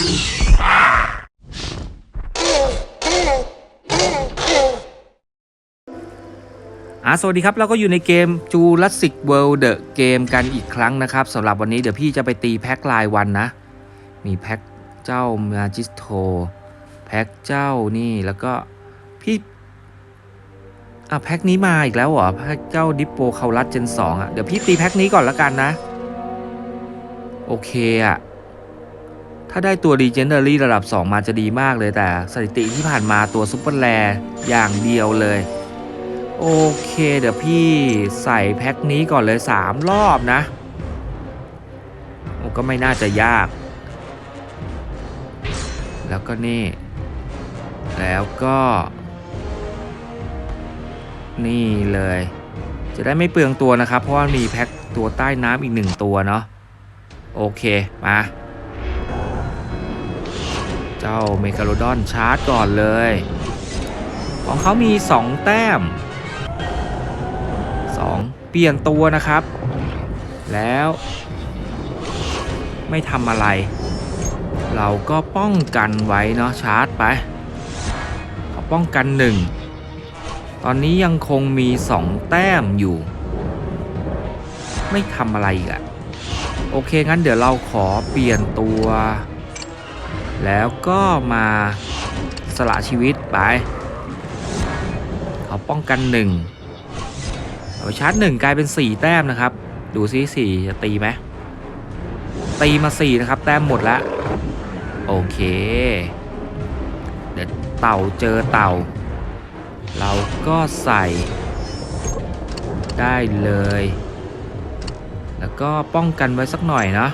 อ่าสวัสดีครับเราก็อยู่ในเกม Jurassic World The Game กันอีกครั้งนะครับสำหรับวันนี้เดี๋ยวพี่จะไปตีแพ็ครายวันนะ มีแพ็คเจ้ามาจิสโตแพ็คเจ้านี่แล้วก็พี่อะแพ็คนี้มาอีกแล้วเหรอแพ็คเจ้าดิปโปคารัสเจนสองอะเดี๋ยวพี่ตีแพ็คนี้ก่อนละกันนะ โอเคอะ ถ้าได้ตัว Legendary ระดับ 2 มาจะดีมากเลยแต่สถิติที่ผ่านมาตัวซุปเปอร์แรอย่างเดียวเลย โอเคเดี๋ยวพี่ใส่แพ็คนี้ก่อนเลย 3 รอบนะก็ไม่น่าจะยาก แล้วก็นี่ แล้วก็ นี่เลย จะได้ไม่เปลืองตัวนะครับ เพราะว่ามีแพ็คตัวใต้น้ำอีกหนึ่งตัวเนาะ โอเค มา เจ้าเมกาโลดอนชาร์จก่อนเลย ของเขามี 2 แต้ม 2 เปลี่ยนตัวนะครับ แล้ว ไม่ทำอะไร เราก็ป้องกันไว้เนาะชาร์จไปเขาป้องกัน 1 ตอนนี้ยังคงมี 2 แต้มอยู่ ไม่ทำอะไรอีกอะโอเคงั้นเดี๋ยวเราขอเปลี่ยนตัว แล้วก็มาสละชีวิตไปเขาป้องกันหนึ่งเอาชาร์จหนึ่งกลายเป็น 4 แต้มนะครับ ดูซิสี่จะตีไหมตีมา 4 นะครับ แต้มหมดล้วโอเค เดี๋ยวเต่าเจอเต่า เราก็ใส่ได้เลย แล้วก็ป้องกันไว้สักหน่อยเนาะ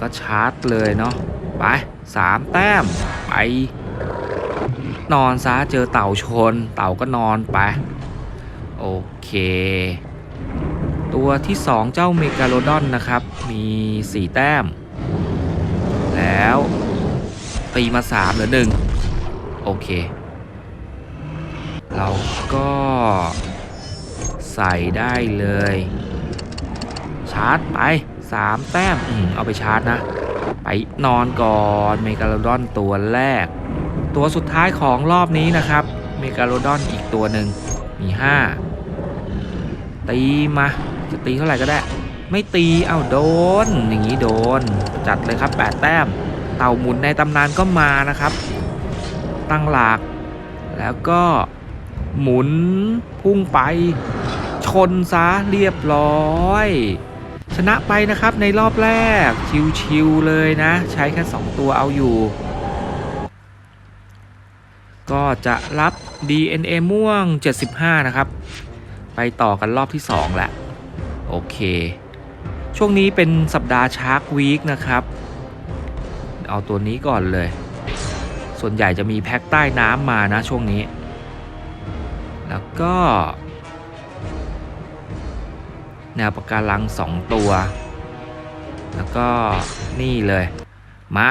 ก็ชาร์จเลยเนาะไปสามแต้มไป นอนซะเจอเต่าชน เต่าก็นอนไป โอเค ตัวที่2เจ้าเมกาโลดอนนะครับ มี4แต้ม แล้วตีมา3เหลือ1โอเค เราก็ใส่ได้เลย ชาร์จไป 3 แต้มอืมเอาไปชาร์จนะ ไปนอนก่อนเมกาโลดอนตัวแรก ตัวสุดท้ายของรอบนี้นะครับ เมกาโลดอนอีกตัวหนึ่งมี 5 ตีมา จะตีเท่าไหร่ก็ได้ ไม่ตีเอาโดน อย่างนี้โดน จัดเลยครับ 8 แต้ม เต่าหมุนในตำนานก็มานะครับ ตั้งหลัก แล้วก็หมุนพุ่งไปชนซะเรียบร้อย ชนะไปนะครับในรอบแรก ชิวๆเลยนะ ใช้แค่ 2 ตัวเอาอยู่ ก็จะรับ DNA ม่วง 75 นะครับ ไปต่อกันรอบที่ 2 แหละ โอเค ช่วงนี้เป็นสัปดาห์ชาร์กวีคนะครับ เอาตัวนี้ก่อนเลย ส่วนใหญ่จะมีแพ็คใต้น้ำมานะช่วงนี้ แล้วก็ แนวปะการัง 2 ตัว แล้วก็นี่เลย มา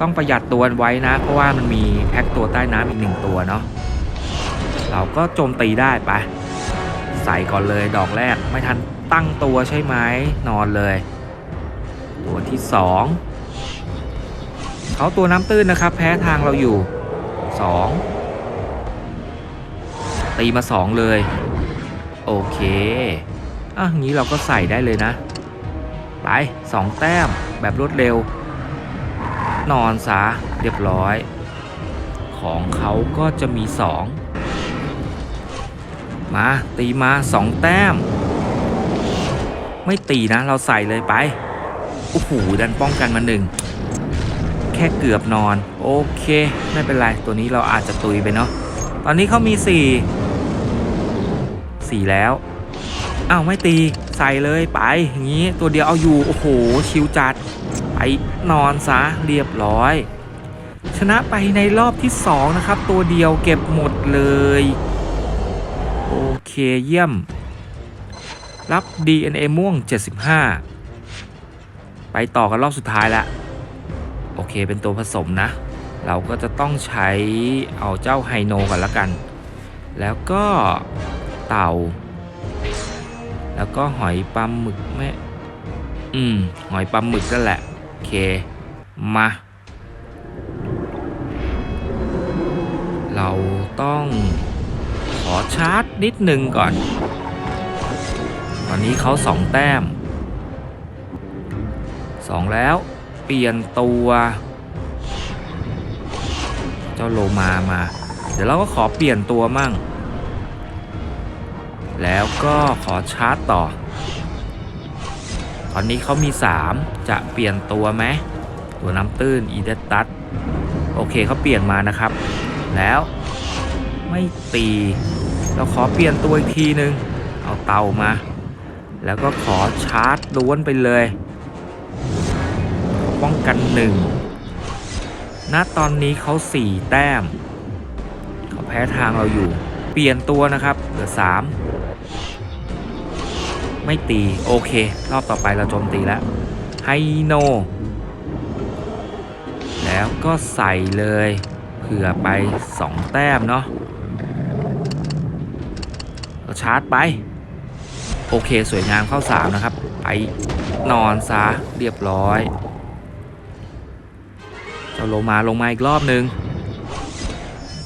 ต้องประหยัดตัวไว้นะ เพราะว่ามันมีแพ็คตัวใต้น้ำอีกหนึ่งตัวเนาะเราก็โจมตีได้ไปใส่ก่อนเลยดอกแรกไม่ทันตั้งตัวใช่ไหมนอนเลย ตัวที่สองเขาตัวน้ำตื้นนะครับ แพ้ทางเราอยู่สองตีมาสองเลย โอเค อะงี้เราก็ใส่ได้เลยนะ ไปสองแต้มแบบรวดเร็ว นอนซะเรียบร้อย ของเขาก็จะมีสองมาตีมาสองแต้ม ไม่ตีนะเราใส่เลยไปโอ้โหดันป้องกันมาหนึ่งแค่เกือบนอน โอเค ไม่เป็นไรตัวนี้เราอาจจะตุยไปเนาะตอนนี้เขามีสี่สี่แล้ว อ้าวไม่ตีใส่เลยไปอย่างนี้ตัวเดียวเอาอยู่โอ้โหชิวจัด ไปนอนซะเรียบร้อย ชนะไปในรอบที่ 2 นะครับ ตัวเดียวเก็บหมดเลย โอเคเยี่ยม รับ DNA ม่วง 75 ไปต่อกันรอบสุดท้ายละโอเคเป็นตัวผสมนะ เราก็จะต้องใช้เอาเจ้าไฮโนกันละกัน แล้วก็เต่า แล้วก็หอยปลาหมึกแม่อืม หอยปลาหมึกนั่นแหละ โอเค มา เราต้องขอชาร์จนิดหนึ่งก่อน ตอนนี้เขาสองแต้มสองแล้ว เปลี่ยนตัว เจ้าโลมามา เดี๋ยวเราก็ขอเปลี่ยนตัวมั่ง แล้วก็ขอชาร์จต่อ ตอนนี้เขามี 3 จะเปลี่ยนตัวไหมตัวน้ำตื้นอีเดตัสโอเคเขาเปลี่ยนมานะครับ แล้วไม่ตีเราขอเปลี่ยนตัวอีกทีนึง เอาเตามา แล้วก็ขอชาร์จล้วนไปเลย ป้องกันหนึ่งณตอนนี้เขาสี่แต้ม เขาแพ้ทางเราอยู่ เปลี่ยนตัวนะครับเหลือสาม ไม่ตี โอเค รอบต่อไปเราโจมตีแล้วไฮโน แล้วก็ใส่เลยเผื่อไป 2 แต้มเนาะเราชาร์จไป โอเคสวยงามเข้า 3 นะครับ ไปนอนซะเรียบร้อยเจ้าโลมาลงมาอีกรอบนึง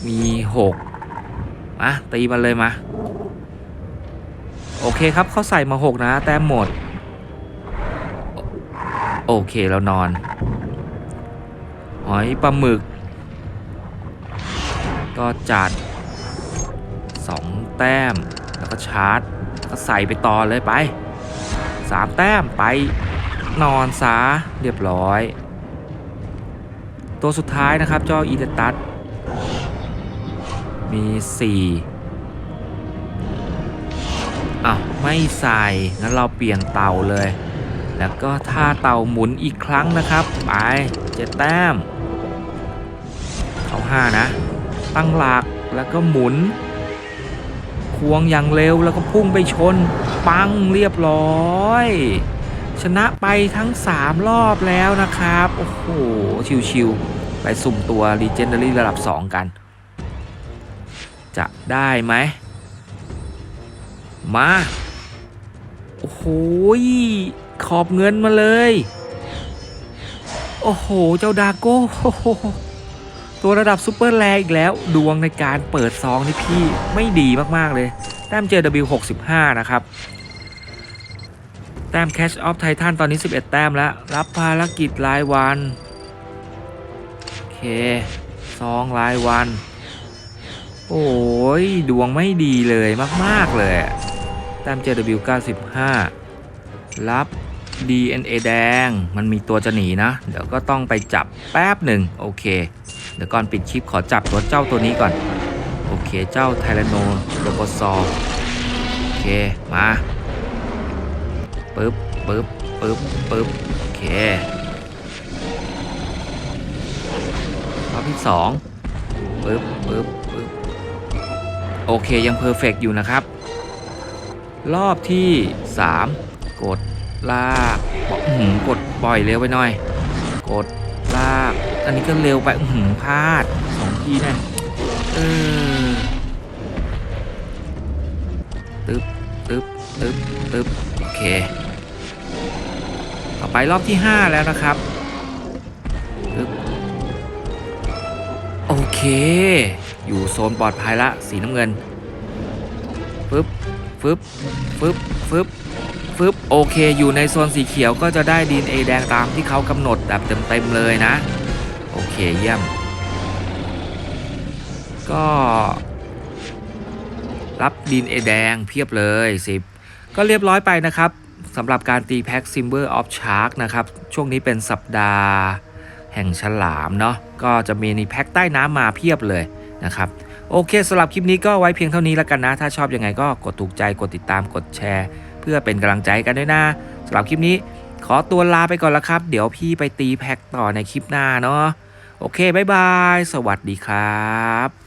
มี6มาตีมันเลยมา โอเคครับเขาใส่มา 6 นะ แต้มหมด โอเคเรานอน หอยปลาหมึก ก็จัด 2 แต้ม แล้วก็ชาร์จแล้วก็ใส่ไปต่อเลยไป 3 แต้มไปนอนซะเรียบร้อย ตัวสุดท้ายนะครับเจ้าอีเดตัสมี 4 อ้าวไม่ใส่งั้นเราเปลี่ยนเต่าเลย แล้วก็ท่าเต่าหมุนอีกครั้งนะครับ ไปเจ็ดแต้มเอาห้านะ ตั้งหลักแล้วก็หมุน ควงอย่างเร็วแล้วก็พุ่งไปชน ปังเรียบร้อย ชนะไปทั้ง 3 รอบแล้วนะครับ โอ้โห ชิวๆไปสุ่มตัว Legendary ระดับ 2 กัน จะได้ไหม มา โอ้โหขอบเงินมาเลย โอ้โห เจ้าดาโก้ตัวระดับซูเปอร์แรงอีกแล้ว ดวงในการเปิดซองนี่พี่ไม่ดีมาก ๆ เลย แต้มเจอ W65 นะครับ แต้ม Cash of Titan ตอนนี้ 11 แต้มแล้ว รับภารกิจรายวัน โอเคซองรายวัน โอ้ย ดวงไม่ดีเลยมาก ๆ เลย แต้ม JW95 รับ DNA แดง มันมีตัวจะหนีนะ เดี๋ยวก็ต้องไปจับแป๊บหนึ่งโอเค เดี๋ยวก่อนปิดคลิปขอจับตัวเจ้าตัวนี้ก่อน โอเค เจ้าไทแรโนโลโกซอโอเค มาปึ๊บปึ๊บปึ๊บปึ๊บโอเครอบที่สองปึ๊บปึ๊บปึ๊บโอเคยังเพอร์เฟกอยู่นะครับ รอบที่ 3 กดลากบอกหือกดปล่อยเร็วไปหน่อย กดลาก อันนี้ก็เร็วไปหือพลาดสองทีนะเออตึ๊บตึ๊บตึ๊บตึ๊บโอเค ต่อไปรอบที่ 5 แล้วนะครับตึ๊บโอเค อยู่โซนปลอดภัยละสีน้ำเงิน ฟึบฟึบฟึบฟึบโอเค อยู่ในโซนสีเขียวก็จะได้ดีนเอแดงตามที่เขากำหนดแบบเต็มๆเลยนะ โอเคเยี่ยม ก็ รับดีนเอแดงเพียบเลย 10 ก็เรียบร้อยไปนะครับสำหรับการตีแพ็กซิมเบอร์ออฟชาร์กนะครับ ช่วงนี้เป็นสัปดาห์แห่งฉลามเนาะก็จะมีในแพ็กใต้น้ำมาเพียบเลยนะครับ โอเคสำหรับคลิปนี้ก็ไว้เพียงเท่านี้แล้วกันนะ ถ้าชอบยังไงก็กดถูกใจกดติดตามกดแชร์ เพื่อเป็นกำลังใจกันด้วยนะสำหรับคลิปนี้ ขอตัวลาไปก่อนละครับ เดี๋ยวพี่ไปตีแพ็กต่อในคลิปหน้าเนาะโอเคบายบาย สวัสดีครับ